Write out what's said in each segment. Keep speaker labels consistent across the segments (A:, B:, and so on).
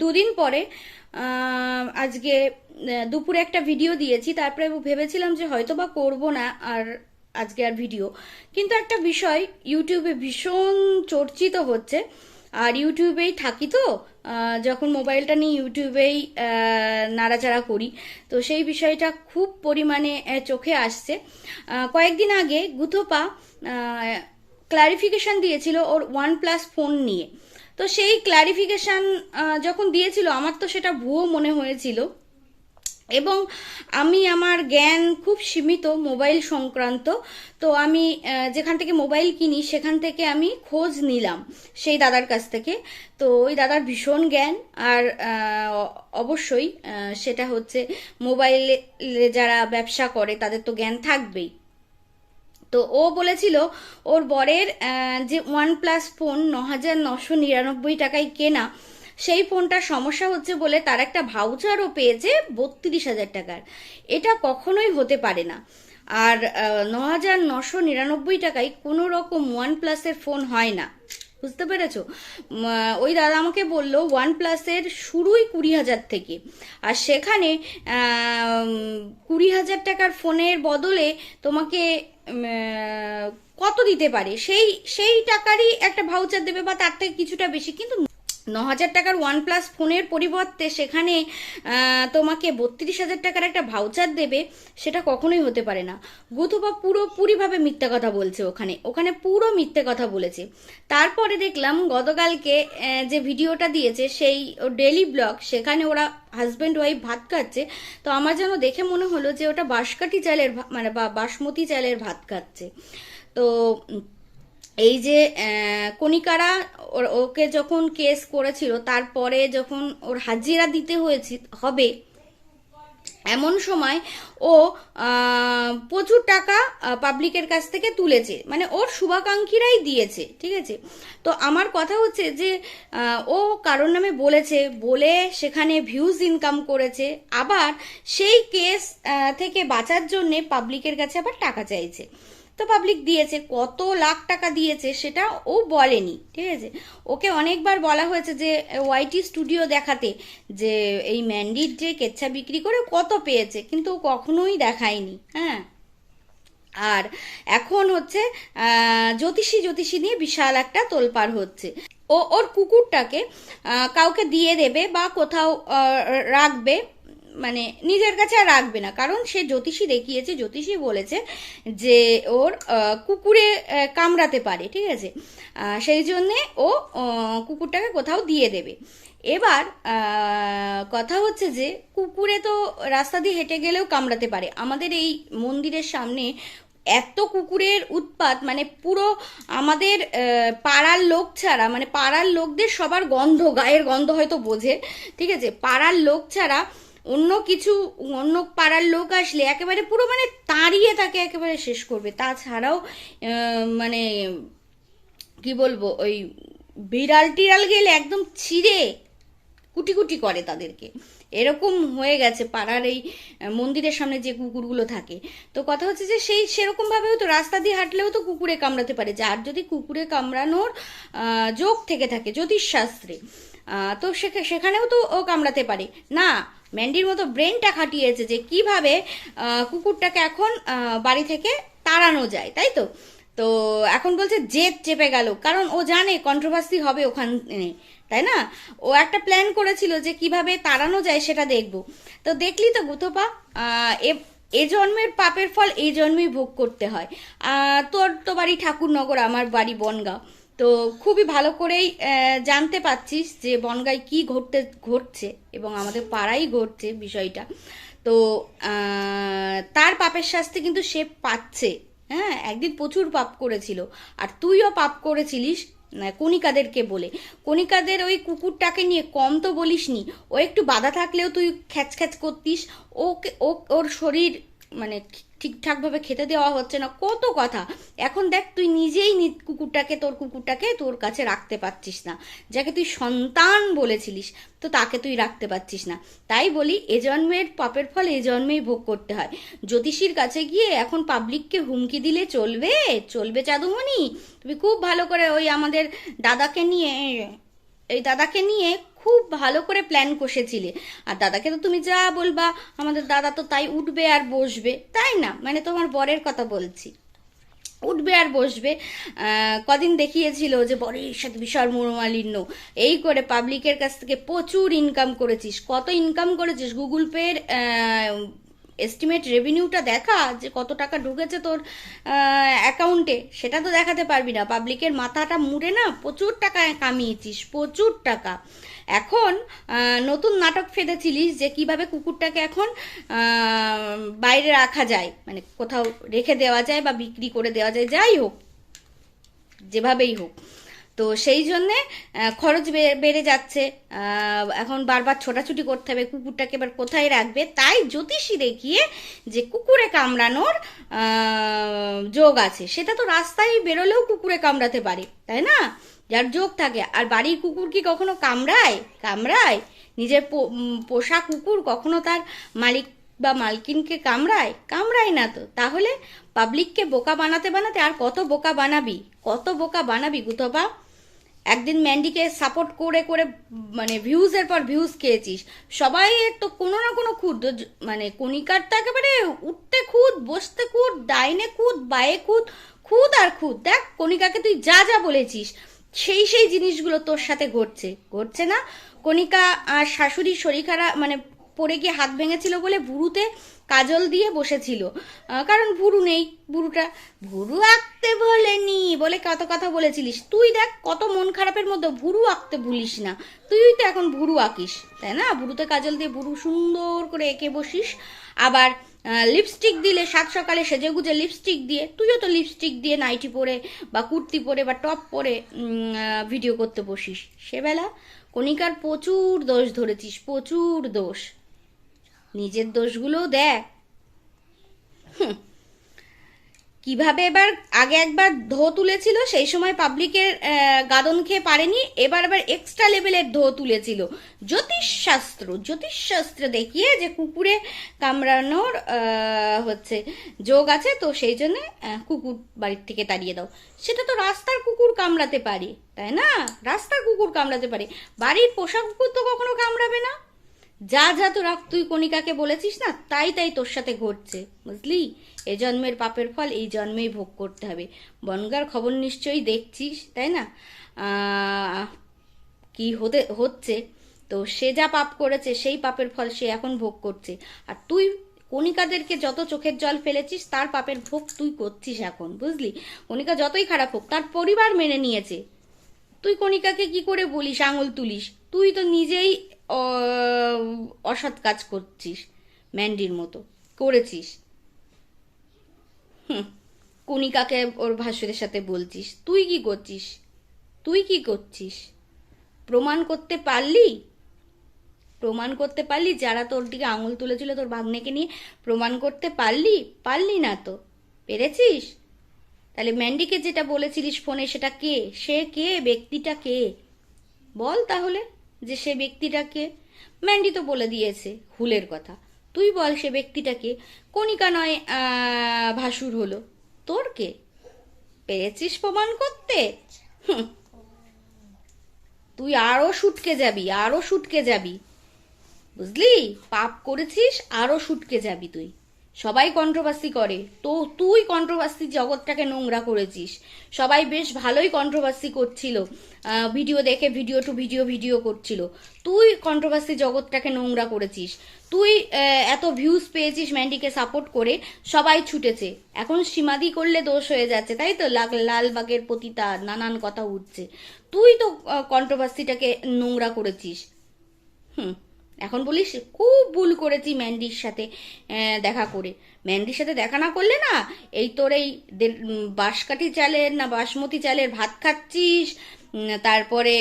A: দুদিন পরে আজকে দুপুরে একটা ভিডিও দিয়েছি, তারপরে ভেবেছিলাম যে হয়তো বা করব না আর আজকে আর ভিডিও কিন্তু একটা বিষয় ইউটিউবে ভীষণ চর্চিত হচ্ছে। আর ইউটিউবেই থাকি তো যখন মোবাইলটা নিয়ে ইউটিউবেই নাড়াচাড়া করি, তো সেই বিষয়টা খুব পরিমাণে চোখে আসছে। কয়েকদিন আগে গুথোপা ক্লারিফিকেশন দিয়েছিল ওর ওয়ান প্লাস ফোন নিয়ে। তো সেই ক্লারিফিকেশন যখন দিয়েছিল, আমার তো সেটা ভুয়ো মনে হয়েছিল। এবং আমি আমার জ্ঞান খুব সীমিত মোবাইল সংক্রান্ত। তো আমি যেখান থেকে মোবাইল কিনি, সেখান থেকে আমি খোঁজ নিলাম সেই দাদার কাছ থেকে। তো ওই দাদার ভীষণ জ্ঞান, আর অবশ্যই সেটা হচ্ছে মোবাইলে যারা ব্যবসা করে, তাদের তো জ্ঞান থাকবেই। তো ও বলেছিল, ওর বরের যে ওয়ান প্লাস ফোন ন হাজার নশো নিরানব্বই টাকায় কেনা, সেই ফোনটার সমস্যা হচ্ছে বলে তার একটা ভাউচারও পেয়েছে বত্রিশ হাজার টাকার। এটা কখনোই হতে পারে না। আর ন হাজার নশো নিরানব্বই টাকায় কোনো রকম ওয়ান প্লাসের ফোন হয় না। বুঝতে পেরেছ? ওই দাদা আমাকে বলল ওয়ান প্লাসের শুরুই কুড়ি হাজার থেকে। আর সেখানে কুড়ি হাজার টাকার ফোনের বদলে তোমাকে কত দিতে পারে? সেই সেই টাকারই একটা ভাউচার দেবে বা তার থেকে কিছুটা বেশি, কিন্তু ন হাজার টাকার ওয়ান প্লাস ফোনের পরিবর্তে সেখানে তোমাকে বত্রিশ হাজার টাকার একটা ভাউচার দেবে, সেটা কখনোই হতে পারে না। গুথুপা পুরোপুরিভাবে মিথ্যা কথা বলছে ওখানে। ওখানে পুরো মিথ্যে কথা বলেছে। তারপরে দেখলাম গতকালকে যে ভিডিওটা দিয়েছে, সেই ডেলি ব্লগ সেখানে ওরা হাজব্যান্ড ওয়াইফ ভাত খাচ্ছে। তো আমার যেন দেখে মনে হলো যে ওটা বাঁশকাঠি চালের মানে বা, বাসমতি চালের ভাত খাচ্ছে। তো এই যে কণিকারা ওকে যখন কেস করেছিল, তারপরে যখন ওর হাজিরা দিতে হয়েছে, হবে, এমন সময় ও প্রচুর টাকা পাবলিকের কাছ থেকে তুলেছে। মানে ওর শুভাকাঙ্ক্ষীরাই দিয়েছে, ঠিক আছে? তো আমার কথা হচ্ছে যে ও কারোর নামে বলেছে, বলে সেখানে ভিউজ ইনকাম করেছে, আবার সেই কেস থেকে বাঁচার জন্যে পাবলিকের কাছে আবার টাকা চাইছে। তো পাবলিক দিয়েছে, কত লাখ টাকা দিয়েছে সেটা ও বলেনি, ঠিক আছে? ওকে অনেকবার বলা হয়েছে যে ওয়াইটি স্টুডিও দেখাতে, যে এই ম্যান্ডির যে কেচ্ছা বিক্রি করে কত পেয়েছে, কিন্তু ও কখনোই দেখায়নি হ্যাঁ? আর এখন হচ্ছে জ্যোতিষী জ্যোতিষী নিয়ে বিশাল একটা তোলপাড় হচ্ছে। ও, ওর কুকুরটাকে কাউকে দিয়ে দেবে বা কোথাও রাখবে মানে নিজের কাছে আর রাখবে না। কারণ সে জ্যোতিষী দেখিয়েছে, জ্যোতিষী বলেছে যে ওর কুকুরে কামড়াতে পারে, ঠিক আছে? সেই জন্যে ও কুকুরটাকে কোথাও দিয়ে দেবে। এবার কথা হচ্ছে যে কুকুরে তো রাস্তা দিয়ে হেঁটে গেলেও কামড়াতে পারে। আমাদের এই মন্দিরের সামনে এত কুকুরের উৎপাত মানে পুরো আমাদের পাড়ার লোক ছাড়া মানে পাড়ার লোকদের সবার গন্ধ, গায়ের গন্ধ হয়তো বোঝে, ঠিক আছে? পাড়ার লোক ছাড়া অন্য কিছু, অন্য পাড়ার লোক আসলে একেবারে পুরো মানে তাড়িয়ে তাকে একেবারে শেষ করবে। তাছাড়াও মানে কি বলব, ওই বিড়াল টিড়াল গেলে একদম ছিঁড়ে, কুটি কুটি করে তাদেরকে। এরকম হয়ে গেছে পাড়ার এই মন্দিরের সামনে যে কুকুরগুলো থাকে। তো কথা হচ্ছে যে সেই সেরকম ভাবেও তো রাস্তা দিয়ে হাঁটলেও তো কুকুরে কামড়াতে পারে। যার যদি কুকুরে কামড়ানোর যোগ থেকে থাকে জ্যোতিষশাস্ত্রে তো সেখা- সেখানেও তো ও কামড়াতে পারে। না ম্যান্ডির মতো ব্রেনটা খাটিয়েছে যে কীভাবে কুকুরটাকে এখন বাড়ি থেকে তাড়ানো যায়, তাই তো? তো এখন বলছে জেদ চেপে গেল, কারণ ও জানে কন্ট্রোভার্সি হবে ওখানে, তাই না? ও একটা প্ল্যান করেছিল যে কীভাবে তাড়ানো যায় সেটা দেখব। তো দেখলি তো গুথোপা এ- জন্মের পাপের ফল এই জন্মেই ভোগ করতে হয়। তোর তো বাড়ি ঠাকুরনগর, আমার বাড়ি বনগাঁও তো খুবই ভালো করেই জানতে পাচ্ছিস যে বনগাঁয় কি ঘটতে, ঘটছে এবং আমাদের পাড়াই ঘটছে বিষয়টা। তো তার পাপের শাস্তি কিন্তু সে পাচ্ছে। হ্যাঁ একদিন প্রচুর পাপ করেছিল। আর তুইও পাপ করেছিলিস কণিকাদেরকে বলে। কণিকাদের ওই কুকুরটাকে নিয়ে কম তো বলিসনি। ও একটু বাধা থাকলেও তুই খ্যাচ খ্যাচ করতিস। ওকে, ও, ওর শরীর মানে ঠিকঠাকভাবে খেতে দেওয়া হচ্ছে না। কত কথা। এখন দেখ, তুই নিজেই কুকুরটাকে, তোর কুকুরটাকে তোর কাছে রাখতে পারছিস না। যাকে তুই সন্তান বলেছিলিস, তো তাকে তুই রাখতে পারছিস না। তাই বলি, এ জন্মের পাপের ফল এ জন্মেই ভোগ করতে হয়। জ্যোতিষীর কাছে গিয়ে এখন পাবলিককে হুমকি দিলে চলবে? চলবে চাদুমণি তুমি খুব ভালো করে ওই আমাদের দাদাকে নিয়ে, এই দাদাকে নিয়ে খুব ভালো করে প্ল্যান কষেছিলে। আর দাদাকে তো তুমি যা বলবা, আমাদের দাদা তো তাই উঠবে আর বসবে। তাই না? মানে তোমার বরের কথা বলছি। উঠবে আর বসবে। কদিন দেখিয়েছিল যে বরের সাথে বিশাল মনোমালিন্য। এই করে পাবলিকের কাছ থেকে প্রচুর ইনকাম করেছিস। কত ইনকাম করেছিস? গুগল পের এস্টিমেট রেভিনিউটা দেখা যে কত টাকা ঢুকেছে তোর অ্যাকাউন্টে সেটা তো দেখাতে পারবি না। পাবলিকের মাথাটা মুড়ে না, প্রচুর টাকা কামিয়েছিস, প্রচুর টাকা। এখন নতুন নাটক ফেঁদেছিলিস যে কীভাবে কুকুরটাকে এখন বাইরে রাখা যায় মানে কোথাও রেখে দেওয়া যায় বা বিক্রি করে দেওয়া যায়, যাই হোক, যেভাবেই হোক। তো সেই জন্যে খরচ বেড়ে যাচ্ছে। এখন বারবার ছোটাছুটি করতে হবে, কুকুরটাকে এবার কোথায় রাখবে? তাই জ্যোতিষী দেখিয়ে যে কুকুরে কামড়ানোর যোগ আছে। সেটা তো রাস্তায় বেরোলেও কুকুরে কামড়াতে পারে, তাই না? যার যোগ থাকে। আর বাড়ির কুকুর কি কখনো কামড়ায়? কামড়ায়? নিজের পোষা কুকুর কখনো তার মালিক বা মালকিনকে কামড়ায়? কামড়ায় না তো। তাহলে পাবলিককে বোকা বানাতে বানাতে আর কত বোকা বানাবি? কত বোকা বানাবি, গুতবা? একদিন ম্যান্ডিকে সাপোর্ট করে করে মানে ভিউজের পর ভিউজ খেয়েছিস। সবাই তো কোনো না কোনো খুদ মানে কণিকার তো একেবারে উঠতে খুদ বসতে খুদ ডাইনে খুদ বায়ে খুদ খুদ আর খুদ দেখ, কণিকাকে তুই যা যা বলেছিস, সেই সেই জিনিসগুলো তোর সাথে ঘটছে। ঘটছে না, কণিকা আর শাশুড়ির শরীর খারাপ মানে পড়ে গিয়ে হাত ভেঙেছিল বলে ভুরুতে কাজল দিয়ে বসেছিল। কারণ ভুরু নেই, ভুরুটা। ভুরু আঁকতে বলেনি বলে কত কথা বলেছিলিস। তুই দেখ, কত মন খারাপের মধ্যে ভুরু আঁকতে ভুলিস না। তুই তো এখন ভুরু আঁকিস, তাই না? ভুরুতে কাজল দিয়ে ভুরু সুন্দর করে এঁকে বসিস। আবার লিপস্টিক দিলে সাত সকালে সেজে গুজে লিপস্টিক দিয়ে, তুইও তো লিপস্টিক দিয়ে নাইটি পরে বা কুর্তি পরে বা টপ পরে ভিডিও করতে বসিস। সেবেলা কণিকার প্রচুর দোষ ধরেছিস, প্রচুর দোষ। নিজের দোষগুলোও দেখ। কীভাবে এবার আগে একবার ধো তুলেছিল, সেই সময় পাবলিকের গাদন খেয়ে পারেনি, এবার আবার এক্সট্রা লেভেলের ধো তুলেছিল। জ্যোতিষশাস্ত্র জ্যোতিষশাস্ত্র দেখিয়ে যে কুকুরে কামড়ানোর হচ্ছে যোগ আছে, তো সেই জন্য কুকুর বাড়ির থেকে তাড়িয়ে দাও। সেটা তো রাস্তার কুকুর কামড়াতে পারে, তাই না? রাস্তার কুকুর কামড়াতে পারে। বাড়ির পোষা কুকুর তো কখনো কামড়াবে না। যা যা তো তোরা তুই কণিকাকে বলেছিস না, তাই তাই তোর সাথে ঘটছে, বুঝলি? এ জন্মের পাপের ফল এই জন্মেই ভোগ করতে হবে। বনগার খবর নিশ্চয়ই দেখছিস, তাই না? কি হতে, হচ্ছে? তো সে যা পাপ করেছে, সেই পাপের ফল সে এখন ভোগ করছে। আর তুই কণিকাদেরকে যত চোখের জল ফেলেছিস, তার পাপের ভোগ তুই করছিস এখন, বুঝলি? কণিকা যতই খারাপ হোক, তার পরিবার মেনে নিয়েছে। তুই কণিকাকে কি করে বলিস, আঙুল তুলিস? তুই তো নিজেই অসৎ কাজ করছিস, ম্যান্ডির মতো। করেছিস। হুম কণিকাকে ওর ভাসুরের সাথে বলছিস। তুই কি করছিস? তুই কি করছিস? প্রমাণ করতে পারলি? প্রমাণ করতে পারলি? যারা তোর দিকে আঙুল তুলেছিল তোর ভাগ্নেকে নিয়ে প্রমাণ করতে পারলি? পারলি না তো। পেরেছিস? তাহলে ম্যান্ডিকে যেটা বলেছিলিস ফোনে সেটা কে? সে কে? ব্যক্তিটা কে? বল তাহলে। যে সে ব্যক্তিটাকে ম্যান্ডি তো বলে দিয়েছে হুলের কথা। তুই বল সে ব্যক্তিটাকে কণিকা নয় ভাসুর হলো। তোর কে? পেরেছিস প্রমাণ করতে। তুই আরও শুটকে যাবি, আরও শুটকে যাবি। বুঝলি? পাপ করেছিস, আরও শুটকে যাবি তুই। সবাই কন্ট্রোভার্সি করে। তো তুই কন্ট্রোভার্সি জগৎটাকে নোংরা করেছিস। সবাই বেশ ভালোই কন্ট্রোভার্সি করছিল। ভিডিও দেখে ভিডিও টু ভিডিও ভিডিও করছিল। তুই কন্ট্রোভার্সি জগৎটাকে নোংরা করেছিস। তুই এত ভিউজ পেয়েছিস ম্যান্ডিকে সাপোর্ট করে, সবাই ছুটেছে। এখন সীমাদি করলে দোষ হয়ে যাচ্ছে, তাই তো? লালবাগের পতিতা নানান কথা উঠছে। তুই তো কন্ট্রোভার্সিটাকে নোংরা করেছিস। হুম। এখন বলিস, খুব ভুল করেছি ম্যান্ডির সাথে দেখা করে। ম্যান্ডির সাথে দেখা না করলে না, এই তোর এই বাঁশকাঠি চালের না বাসমতি চালের ভাত খাচ্ছিস তারপরে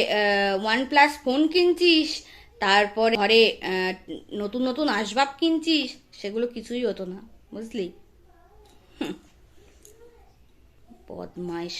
A: ওয়ান প্লাস ফোন কিনছিস, তারপরে ঘরে নতুন নতুন আসবাব কিনছিস, সেগুলো কিছুই হতো না, বুঝলি? বদমাইশ